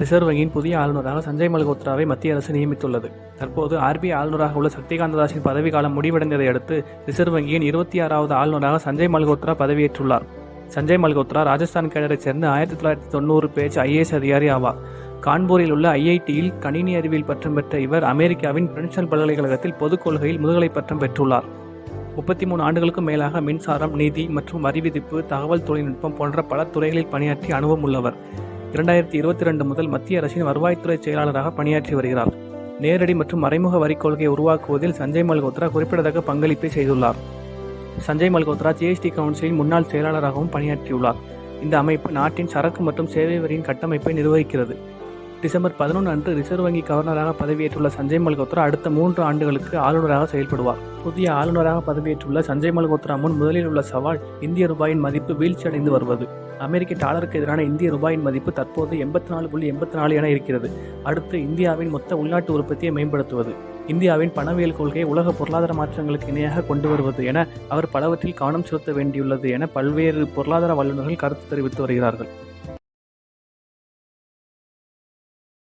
Reserve வங்கியின் புதிய ஆளுநராக சஞ்சய் மல்கோத்ராவை மத்திய அரசு நியமித்துள்ளது. தற்போது ஆர்பிஐ ஆளுநராக உள்ள சக்திகாந்த தாஸின் பதவிக்காலம் முடிவடைந்ததை அடுத்து ரிசர்வ் வங்கியின் இருபத்தி ஆறாவது ஆளுநராக சஞ்சய் மல்கோத்ரா பதவியேற்றுள்ளார். சஞ்சய் மல்கோத்ரா ராஜஸ்தான் கேடரைச் சேர்ந்த ஆயிரத்தி தொள்ளாயிரத்தி தொண்ணூறு பேஜ் ஐஏஎஸ் அதிகாரி ஆவார். கான்பூரில் உள்ள ஐஐடியில் கணினி அறிவியல் பட்டம் பெற்ற இவர் அமெரிக்காவின் பிரின்சல் பல்கலைக்கழகத்தில் பொதுக் கொள்கையில் முதுகலை பட்டம் பெற்றுள்ளார். முப்பத்தி மூணு ஆண்டுகளுக்கும் மேலாக மின்சாரம் நிதி மற்றும் வரி விதிப்பு தகவல் தொழில்நுட்பம் போன்ற பல துறைகளில் பணியாற்றி அனுபவம் உள்ளவர். இரண்டாயிரத்தி இருபத்தி ரெண்டு முதல் மத்திய அரசின் வருவாய்த்துறை செயலாளராக பணியாற்றி வருகிறார். நேரடி மற்றும் மறைமுக வரி கொள்கையை உருவாக்குவதில் சஞ்சய் மல்கோத்ரா குறிப்பிடத்தக்க பங்களிப்பை செய்துள்ளார். சஞ்சய் மல்கோத்ரா ஜிஎஸ்டி கவுன்சிலின் முன்னாள் செயலாளராகவும் பணியாற்றியுள்ளார். இந்த அமைப்பு நாட்டின் சரக்கு மற்றும் சேவை வரியின் கட்டமைப்பை நிர்வகிக்கிறது. டிசம்பர் பதினொன்று அன்று ரிசர்வ் வங்கி கவர்னராக பதவியேற்றுள்ள சஞ்சய் மல்கோத்ரா அடுத்த மூன்று ஆண்டுகளுக்கு ஆளுநராக செயல்படுவார். புதிய ஆளுநராக பதவியேற்றுள்ள சஞ்சய் மல்கோத்ரா முன் முதலில் உள்ள சவால் இந்திய ரூபாயின் மதிப்பு வீழ்ச்சியடைந்து வருவது. அமெரிக்க டாலருக்கு எதிரான இந்திய ரூபாயின் மதிப்பு தற்போது எண்பத்தி நாலு புள்ளி எண்பத்தி நாலு என இருக்கிறது. அடுத்து இந்தியாவின் மொத்த உள்நாட்டு உற்பத்தியை மேம்படுத்துவது. இந்தியாவின் பணவியல் கொள்கையை உலக பொருளாதார மாற்றங்களுக்கு இணையாக கொண்டு வருவது என அவர் பலவற்றில் கவனம் செலுத்த வேண்டியுள்ளது என பல்வேறு பொருளாதார வல்லுநர்கள் கருத்து தெரிவித்து வருகிறார்கள்.